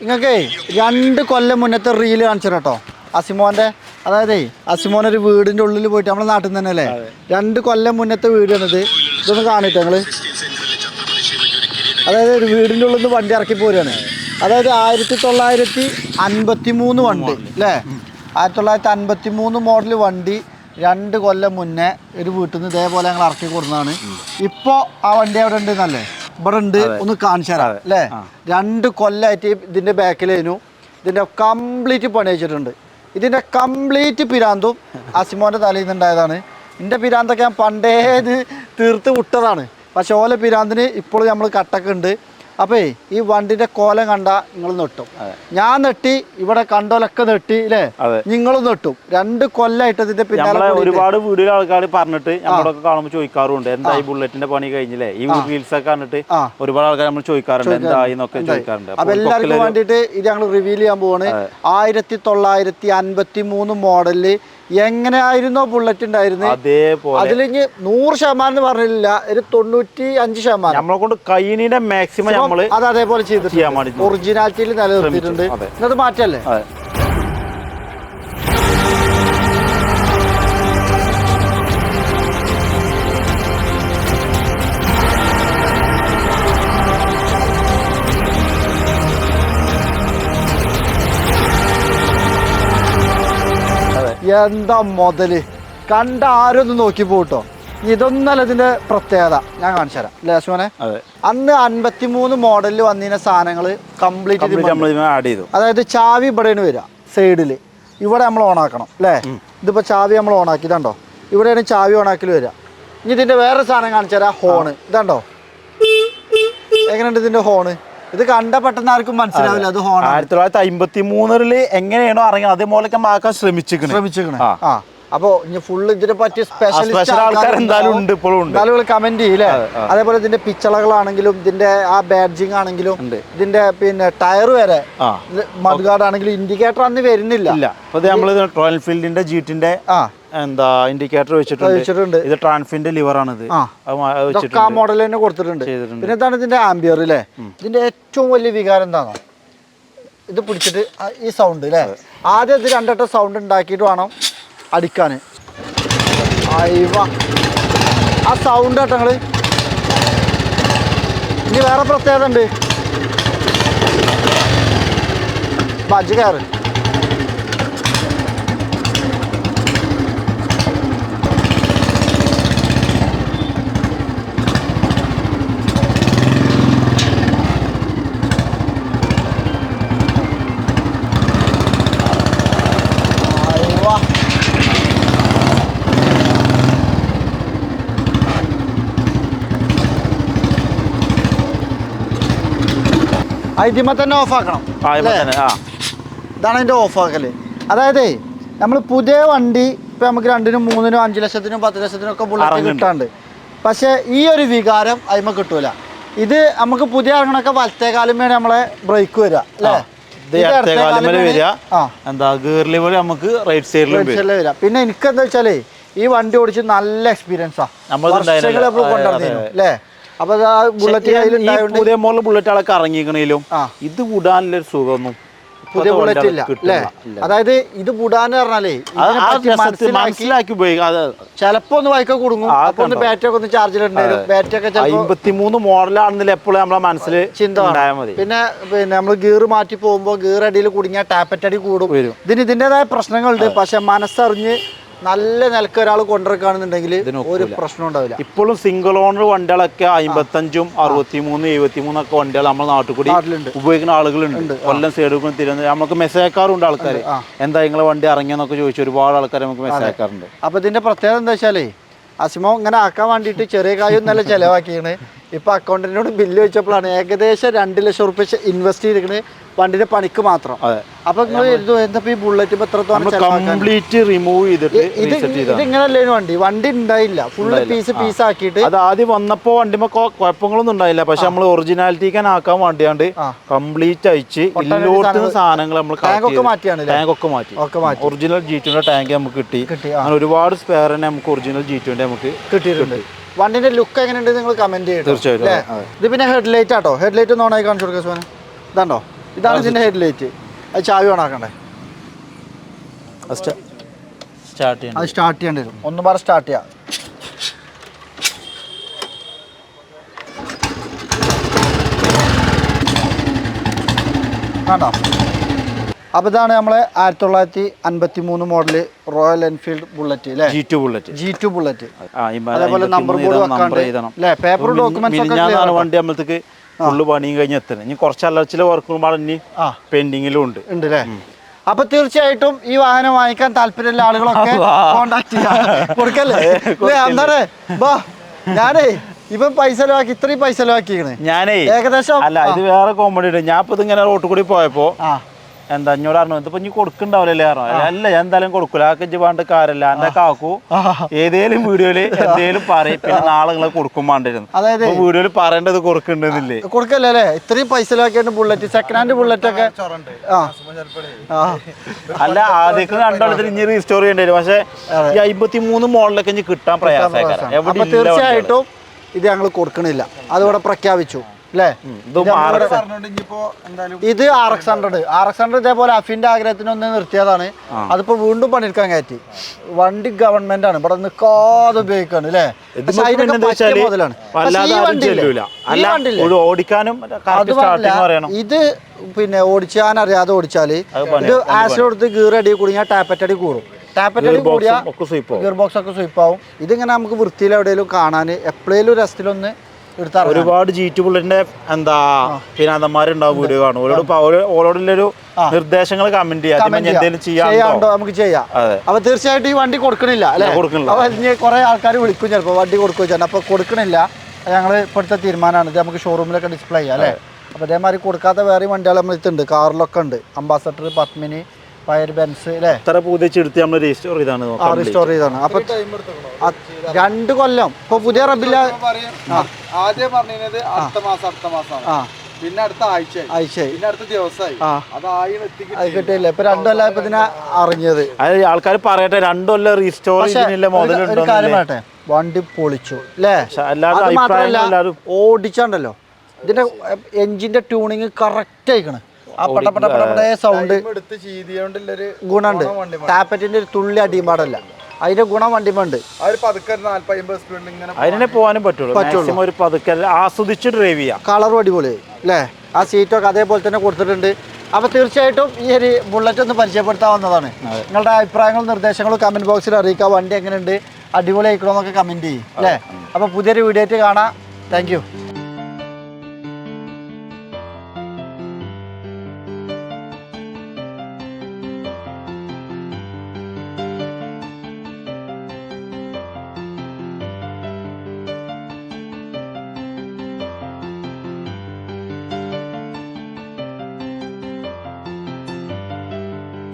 നിങ്ങൾക്ക് രണ്ട് കൊല്ലം മുന്നത്തെ റീൽ കാണിച്ചു കേട്ടോ അസിമോന്റെ അതായത് അസിമോൻ ഒരു വീടിന്റെ ഉള്ളിൽ പോയിട്ട് നമ്മുടെ നാട്ടിൽ നിന്ന് തന്നെ അല്ലേ? രണ്ട് കൊല്ലം മുന്നത്തെ വീട് എന്നത് ഇതൊന്ന് കാണിട്ടോ ഞങ്ങൾ അതായത് ഒരു വീടിന്റെ ഉള്ളിൽ നിന്ന് വണ്ടി ഇറക്കി പോരുകയാണ് അതായത് ആയിരത്തി തൊള്ളായിരത്തി അൻപത്തി മൂന്ന് വണ്ടി അല്ലേ? ആയിരത്തി തൊള്ളായിരത്തി അൻപത്തി മൂന്ന് മോഡൽ വണ്ടി രണ്ട് കൊല്ലം മുന്നേ ഒരു വീട്ടിൽ നിന്ന് ഇതേപോലെ ഞങ്ങൾ ഇറക്കി കൊടുക്കുന്നതാണ് ഇപ്പോൾ ആ വണ്ടി അവിടെ ഉണ്ട് എന്നല്ലേ? ഇവിടെ ഉണ്ട്. ഒന്ന് കാണിച്ചു തരാം അല്ലേ? രണ്ട് കൊല്ലായിട്ട് ഇതിന്റെ ബാക്കിലേനു ഇതിന്റെ കംപ്ലീറ്റ് പണി വെച്ചിട്ടുണ്ട്. ഇതിന്റെ കംപ്ലീറ്റ് പിരാന്തും അസിമോന്റെ തലയിൽ നിന്നുണ്ടായതാണ്. എന്റെ പിരാന്തൊക്കെ ഞാൻ പണ്ടേ ഇത് തീർത്ത് വിട്ടതാണ്. പക്ഷെ ഓലെ പിരാന്തിന് ഇപ്പോഴും നമ്മൾ കട്ടൊക്കെ ഉണ്ട്. അപ്പേ ഈ വണ്ടിന്റെ കോലം കണ്ട നിങ്ങൾ നെട്ടും ഞാൻ നെട്ടി ഇവിടെ കണ്ടോലൊക്കെ നെട്ടി അല്ലേ നിങ്ങൾ നിങ്ങളും നെട്ടും രണ്ട് കൊല്ലായിട്ട് ഇതിന്റെ പിന്നാലെ ഒരുപാട് വീഡിയോ ആൾക്കാർ പറഞ്ഞിട്ട് നമ്മളൊക്കെ കാണുമ്പോൾ ചോദിക്കാറുണ്ട് എന്താ ഈ ബുള്ളറ്റിന്റെ പണി കഴിഞ്ഞില്ലേ? ഈ വീൽസ് ഒക്കെ കണ്ടിട്ട് ഒരുപാട് ആൾക്കാർ നമ്മൾ ചോദിക്കാറുണ്ട് എന്തായി? എന്നൊക്കെ ചോദിക്കാറുണ്ട്. അപ്പൊ അപ്പോൾ എല്ലാവർക്കും വേണ്ടിയിട്ട് ഇത് ഞങ്ങൾ റിവീൽ ചെയ്യാൻ പോവാണ്. ആയിരത്തി തൊള്ളായിരത്തി അൻപത്തി മൂന്ന് മോഡലിൽ എങ്ങനെയായിരുന്നോ ബുള്ളറ്റ് ഉണ്ടായിരുന്നത് അതേപോലെ. ഇനി നൂറ് ശതമാനം എന്ന് പറഞ്ഞില്ല ഒരു തൊണ്ണൂറ്റി അഞ്ച് ശതമാനം. നമ്മളെ കൊണ്ട് കൈനിന്റെ മാക്സിമം നമ്മൾ അത് അതേപോലെ ചെയ്തിട്ട് ഒറിജിനാലിറ്റിയിൽ നിലനിർത്തിയിട്ടുണ്ട്. എന്നത് മാറ്റല്ലേ? എന്താ മുതൽ? കണ്ട ആരും ഒന്ന് നോക്കി പോട്ടോ ഇതൊന്നല്ല ഇതിന്റെ പ്രത്യേകത. ഞാൻ കാണിച്ചു തരാം. ലേശോനെ അശ്വനെ? അന്ന് അൻപത്തിമൂന്ന് മോഡലിൽ വന്നിരുന്ന സാധനങ്ങൾ കംപ്ലീറ്റ് ആഡ് ചെയ്തു അതായത് ചാവി ഇവിടെയാണ് വരിക സൈഡിൽ ഇവിടെ നമ്മൾ ഓൺ ആക്കണം അല്ലേ? ഇതിപ്പോ ചാവി നമ്മൾ ഓണാക്കി ഇതുണ്ടോ ഇവിടെയാണ് ചാവി ഓണാക്കൽ വരിക. ഇനി ഇതിന്റെ വേറെ സാധനം കാണിച്ചു തരാം ഹോണ് ഇതുണ്ടോ? എങ്ങനെയുണ്ട് ഇതിന്റെ ഹോണ് ഇത് കണ്ട പെട്ടെന്ന് ആർക്കും മനസ്സിലാവില്ല. അത്. ഹോണാണ്. ആയിരത്തി തൊള്ളായിരത്തി അമ്പത്തി മൂന്നിൽ എങ്ങനെയാണോ അറിയാം അതേപോലെ നമ്മൾ ആക്കാൻ ശ്രമിച്ചിരിക്കുന്നത് ശ്രമിച്ചിരിക്കണേ ആ. ആ അപ്പോൾ ഇനി ഫുള്ള് ഇതിനെ പറ്റി സ്പെഷ്യൽ ആൾക്കാർ എന്തായാലും ഉണ്ട്, ഇപ്പോഴും ഉണ്ട്. എന്തായാലും കമന്റ് ചെയ്യില്ലേ? അതേപോലെ ഇതിന്റെ പിച്ചളകളാണെങ്കിലും ഇതിന്റെ ആ ബാഡ്ജിങ് ആണെങ്കിലും. ഇതിന്റെ പിന്നെ ടയർ വരെ മഡ്ഗാർഡ് ആണെങ്കിലും ഇൻഡിക്കേറ്റർ അന്ന് വരുന്നില്ല. ഇല്ല. അപ്പൊ നമ്മൾ റോയൽ എൻഫീൽഡിന്റെ ജീറ്റിന്റെ എന്താ ഇൻഡിക്കേറ്റർ വെച്ചിട്ടുണ്ട്. ഇത് ട്രാൻഫിന്റെ ലിവർ ആണ് ഇത് ആ. മോഡൽ തന്നെ കൊടുത്തിട്ടുണ്ട്. പിന്നെ എന്താണ് ഇതിന്റെ ആംബിയർ അല്ലേ ഇതിന്റെ ഏറ്റവും വലിയ വികാരം എന്താണോ ഇത് പിടിച്ചിട്ട് ഈ സൗണ്ട് അല്ലേ ആദ്യം ഇത് രണ്ടട്ട സൗണ്ട് ഉണ്ടാക്കിയിട്ട് വേണം. അടിക്കാൻ അയവ. ആ സൗണ്ട് കേട്ടോ നിങ്ങൾ. ഇനി വേറെ പ്രത്യേകത ഉണ്ട്. ബജ് കയറ് അയവ ഇതിമ തന്നെ ഓഫ് ആക്കണം ആ? തന്നെ, ആ. ഇതാണ് അതിന്റെ ഓഫ് ആക്കൽ അതായത് നമ്മൾ പുതിയ വണ്ടി ഇപ്പൊ നമുക്ക് രണ്ടിനും മൂന്നിനും അഞ്ച് ലക്ഷത്തിനും പത്ത് ലക്ഷത്തിനും ഒക്കെ ബുള്ളറ്റ്. കിട്ടാണ്ട്. പക്ഷേ ഈ ഒരു വികാരം അതിമ കിട്ടൂല. ഇത് നമുക്ക് പുതിയ ഇറങ്ങണൊക്കെ വലത്തേ കാലം വേണേ നമ്മളെ ബ്രേക്ക് വരിക അല്ലേ? ഇത് ഇത് ഇടത്തെ കാലം ആ. എന്താ നമുക്ക് റൈറ്റ് സൈഡിലും വരും പിന്നെ എനിക്കെന്താ വെച്ചാലേ ഈ വണ്ടി ഓടിച്ച് നല്ല എക്സ്പീരിയൻസാ നമ്മളിത് ഉണ്ടായിരുന്നല്ലോ. നമ്മൾ അതെ, അതെ. അല്ലേ? അപ്പൊ ആ ബുള്ളറ്റ് കയ്യിലുണ്ടായോണ്ട് പുതിയ മോഡൽ ബുള്ളറ്റുകളൊക്കെ ഇറങ്ങിക്കണേലും ആ. ഇത് വിടാനുള്ളൊരു സുഖമൊന്നും പുതിയ ബുള്ളറ്റ് ഇല്ല അല്ലേ? അതായത് ഇത് ബുടാന്ന് പറഞ്ഞാലേ മനസ്സിലാക്കി ചിലപ്പോ ഒന്ന് വൈക്ക കുടുങ്ങും. അപ്പൊ ഒന്ന്. ബാറ്ററി ഒക്കെ ഒന്ന് ചാർജിലുണ്ടായിരുന്നു ബാറ്ററി ഒക്കെ അമ്പത്തിമൂന്ന് മോഡലാണെന്നില്ല എപ്പോഴും നമ്മളെ മനസ്സിൽ ചിന്ത പിന്നെ പിന്നെ നമ്മൾ ഗീർ മാറ്റി പോകുമ്പോൾ ഗീർ അടിയിൽ കുടുങ്ങിയ ടാപ്പറ്റടി കൂടും. വരും. ഇതിന് ഇതിന്റെതായ പ്രശ്നങ്ങളുണ്ട്. പക്ഷെ മനസ്സറിഞ്ഞ് നല്ല നിലയ്ക്ക് ഒരാൾ കൊണ്ടിറക്കുകയാണെന്നുണ്ടെങ്കിൽ ഇതിനൊക്കൂല. ഒരു പ്രശ്നം ഉണ്ടാവില്ല. ഇപ്പോഴും സിംഗിൾ ഓണർ വണ്ടികളൊക്കെ അമ്പത്തഞ്ചും അറുപത്തിമൂന്ന് എഴുപത്തിമൂന്ന് ഒക്കെ വണ്ടികൾ നമ്മുടെ നാട്ടിൽ കൂടി ഉപയോഗിക്കുന്ന ആളുകളുണ്ട്. കൊല്ലം സൈഡും തിരുവനന്തപുരം നമുക്ക് മെസ്സേജ് അയക്കാറുണ്ട് ആൾക്കാർ എന്താ നിങ്ങളെ വണ്ടി ഇറങ്ങിയെന്നൊക്കെ ചോദിച്ചു ഒരുപാട് ആൾക്കാർ നമുക്ക് മെസ്സേജ് അയക്കാറുണ്ട്. അപ്പൊ ഇതിന്റെ പ്രത്യേകത എന്താ വെച്ചാലേ അസിമോ ഇങ്ങനെ ആക്കാൻ വേണ്ടിയിട്ട് ചെറിയ കാര്യം നല്ല ചെലവാക്കിയാണ് ഇപ്പൊ അക്കൗണ്ടിനോട് ബില്ല് വെച്ചപ്പോഴാണ് ഏകദേശം രണ്ട് ലക്ഷം റുപ്യ ഇൻവെസ്റ്റ് ചെയ്തിരിക്കുന്നത് വണ്ടിന്റെ പണിക്ക് മാത്രം. അപ്പൊ നിങ്ങൾ എന്താ ഈ ബുള്ളറ്റ് കംപ്ലീറ്റ് റിമൂവ് ചെയ്തിട്ട് ഇത് വണ്ടി? വണ്ടി ഉണ്ടായില്ല. ഫുള്ള് പീസ് പീസ് ആക്കിയിട്ട് അത് ആദ്യം വന്നപ്പോ വണ്ടിമ കുഴപ്പങ്ങളൊന്നും ഉണ്ടായില്ല. പക്ഷെ നമ്മൾ ഒറിജിനാലിറ്റിക്കാൻ ആക്കാൻ വേണ്ടിയാണ്ട്. കംപ്ലീറ്റ് അയച്ച് എല്ലായിടത്തും സാധനങ്ങൾ നമ്മൾ ടാങ്കൊക്കെ മാറ്റിയാണ് ടാങ്കൊക്കെ മാറ്റി. ഒറിജിനൽ ജി ടുവിന്റെ ടാങ്ക് നമുക്ക് കിട്ടി. അങ്ങനെ ഒരുപാട് സ്പെയർ തന്നെ നമുക്ക് ഒറിജിനൽ ജി ടുവിന്റെ നമുക്ക് കിട്ടിയിട്ടുണ്ട്. വണ്ടിന്റെ ലുക്ക് എങ്ങനെയുണ്ട് നിങ്ങൾ കമന്റ് ചെയ്യും തീർച്ചയായിട്ടും, ഇത് പിന്നെ ഹെഡ്ലൈറ്റ് ആട്ടോ. ഹെഡ്ലൈറ്റ് ഒന്ന് ഓണായി കാണിച്ചു കൊടുക്കുക സോനെ ഇതാണ്ടോ? ഇതാണ് ഇതിന്റെ ഹെഡ്ലൈറ്റ് അത് ചാവി ഓണാക്കണ്ടേ അത് സ്റ്റാർട്ട് ചെയ്യേണ്ടി വരും. ഒന്ന് പാടെ സ്റ്റാർട്ട് ചെയ്യാം. കണ്ടോ അപ്പോൾ ഇതാണ് നമ്മളെ ആയിരത്തി തൊള്ളായിരത്തി അൻപത്തി മൂന്ന് മോഡൽ റോയൽ എൻഫീൽഡ് ബുള്ളറ്റ് അല്ലേ G two bullet G two bullet അതേപോലെ നമ്പർ ബോർഡ് ഇതാണ്, നമ്പർ എഴുതണം. അല്ലേ പേപ്പർ മിനി- ഡോക്യുമെന്റ്സ് വണ്ടി നമ്മളത്തേക്ക് ഫുള്ള് പണിയും കഴിഞ്ഞ് എത്തണം ഇനി കുറച്ച് അലർച്ചിലെ വർക്കുമ്പോൾ ഇനി പെൻഡിങ്ങിലും ഉണ്ട്. ഉണ്ട് അല്ലേ അപ്പൊ തീർച്ചയായിട്ടും ഈ വാഹനം വാങ്ങിക്കാൻ താല്പര്യമുള്ള ആളുകളൊക്കെ കോണ്ടാക്ട് ചെയ്യാം. കൊടുക്കല്ലേ? എന്താണ് ബാ ഞാനേ ഇവൻ പൈസ ചെലവാക്കി ഇത്രയും പൈസ ലാക്കിയാണ് ഞാനേ ഏകദേശം അല്ല ഇത് വേറെ കോമഡി ഉണ്ട്. ഞാൻ ഇപ്പൊ ഇതിങ്ങനെ റോട്ടിൽ കൂടി പോയപ്പോ എന്താ അഞ്ഞോട് പറഞ്ഞു ഇതിപ്പോ ഇനി കൊടുക്കണ്ടാവില്ലല്ലേ? പറഞ്ഞു. അല്ല ഞാൻ എന്തായാലും കൊടുക്കൂല. ആ കജ്ജ് പാണ്ട് കാര്യല്ല. എന്റെ കാക്കു. ഏതേലും വീഡിയോയിൽ എന്തേലും പറയും. പിന്നെ നാളെ നിങ്ങളെ കൊടുക്കും വേണ്ടിരുന്നു അതായത് വീഡിയോയിൽ പറയേണ്ടത് കൊടുക്കണ്ടെന്നില്ലേ? കൊടുക്കല്ലേ അല്ലേ ഇത്രയും പൈസ ആക്കിയിട്ട് ബുള്ളറ്റ് സെക്കൻഡ് ഹാൻഡ് ബുള്ളറ്റ് ഒക്കെ അല്ല ആദ്യമൊക്കെ രണ്ടാളത്തിൽ ഇനി റീസ്റ്റോർ ചെയ്യേണ്ടി വരും പക്ഷെ ഈ അമ്പത്തി മൂന്ന് മോഡലൊക്കെ ഇനി കിട്ടാൻ അപ്പൊ തീർച്ചയായിട്ടും ഇത് ഞങ്ങൾ കൊടുക്കണില്ല. അതിവിടെ പ്രഖ്യാപിച്ചു. അല്ലേ ഇത് R X hundred R X hundred ഇതേപോലെ അഫിന്റെ ആഗ്രഹത്തിന് ഒന്ന് നിർത്തിയതാണ്. അതിപ്പോ വീണ്ടും പണിയെടുക്കാൻ കയറ്റി. വണ്ടി ഗവൺമെന്റ് ആണ്. ഇവിടെ നിൽക്കാതെ ഉപയോഗിക്കാണ് അല്ലേ ഓടിക്കാനും ഇത് പിന്നെ ഓടിച്ചാൻ അറിയാതെ ഓടിച്ചാൽ ഇത് ആസിഡ് കൊടുത്ത് ഗീർ അടി കൂടിയാൽ ടാപ്പറ്റ് അടി കൂടും. ടാപ്പറ്റ് അടി Gear കൂടിയാ ഗിയർ ബോക്സ് ഒക്കെ സ്വീപ്പ് ആവും. ഇതിങ്ങനെ നമുക്ക് വൃത്തിയിൽ എവിടെയെങ്കിലും കാണാൻ എപ്പോഴേലും രസത്തിലൊന്ന് ഒരുപാട് ജീറ്റ് ബുള്ളറ്റിന്റെ എന്താ ഫിനാന്തന്മാരുണ്ടാവും വീഡിയോ കാണും. ഓരോട് ഓരോടുള്ളൊരു നിർദ്ദേശങ്ങൾ കമന്റ് ചെയ്യാം. എന്തെങ്കിലും ചെയ്യാണ്ടോ നമുക്ക് ചെയ്യാം. അപ്പൊ തീർച്ചയായിട്ടും ഈ വണ്ടി കൊടുക്കണില്ല അല്ലെ? കൊടുക്കണില്ല. കുറെ ആൾക്കാർ വിളിക്കും ചിലപ്പോൾ വണ്ടി കൊടുക്കും ചേട്ടൻ അപ്പൊ കൊടുക്കണില്ല. ഞങ്ങൾ ഇപ്പോഴത്തെ തീരുമാനമാണ്. ഇത് നമുക്ക് ഷോറൂമിലൊക്കെ ഡിസ്പ്ലേ ചെയ്യാം അല്ലേ? അപ്പൊ അതേമാതിരി കൊടുക്കാത്ത വേറെ വണ്ടികൾ നമ്മൾ ഇതുണ്ട് കാറിലൊക്കെ ഉണ്ട്. അംബാസഡർ പത്മിനി ഫയർ ബെൻസ് അല്ലേ എത്ര പൂതിച്ചെടുത്ത് നമ്മൾ രജിസ്റ്റർ ചെയ്താണ് ആ റിസ്റ്റോർ ചെയ്താണ്. അപ്പൊ രണ്ട് കൊല്ലം. ഇപ്പൊ പുതിയ റബില്ല ആദ്യം പറഞ്ഞത് അടുത്ത മാസം അടുത്ത മാസമാണ്. പിന്നെ അടുത്ത ആഴ്ച ആഴ്ചയായി. പിന്നെ അടുത്ത ദിവസമായി. ആ. അതായി എത്തിക്കി അത് കിട്ടിയില്ല. ഇപ്പൊ രണ്ടു കൊല്ലം ഇപ്പൊ ഇതിനെ അറിഞ്ഞത്. അത് ആൾക്കാർ പറയട്ടെ രണ്ടു റീസ്റ്റോർ കാര്യം പറയട്ടെ. വണ്ടി പൊളിച്ചു അല്ലേ എല്ലാവരും അത് മാത്രമല്ല ഓടിച്ചാണ്ടല്ലോ. ഇതിന്റെ എഞ്ചിന്റെ ട്യൂണിങ് കറക്റ്റ് ആയിക്കണ്. ആ സൗണ്ട് ഗുണമുണ്ട്. ടാപ്പറ്റിന്റെ ഒരു തുള്ളി അടിയുമ്പാടല്ല അതിന്റെ ഗുണം വണ്ടിമുണ്ട് അതിനെ പോകാനും പറ്റുള്ളൂ. ഒരു പതുക്കെ ആസ്വദിച്ച് ഡ്രൈവ് ചെയ്യാം. കളറും അടിപൊളിയായി അല്ലേ ആ സീറ്റൊക്കെ അതേപോലെ തന്നെ കൊടുത്തിട്ടുണ്ട്. അപ്പോൾ തീർച്ചയായിട്ടും ഈ ഒരു ബുള്ളറ്റ് ഒന്ന് പരിചയപ്പെടുത്താൻ വന്നതാണ് നിങ്ങളുടെ അഭിപ്രായങ്ങളും നിർദ്ദേശങ്ങളും കമന്റ് ബോക്സിൽ അറിയിക്കുക വണ്ടി എങ്ങനെയുണ്ട്? അടിപൊളി ആയിക്കണോന്നൊക്കെ കമന്റ് ചെയ്യും അല്ലേ അപ്പോൾ പുതിയൊരു വീഡിയോ ആയിട്ട് കാണാം. താങ്ക്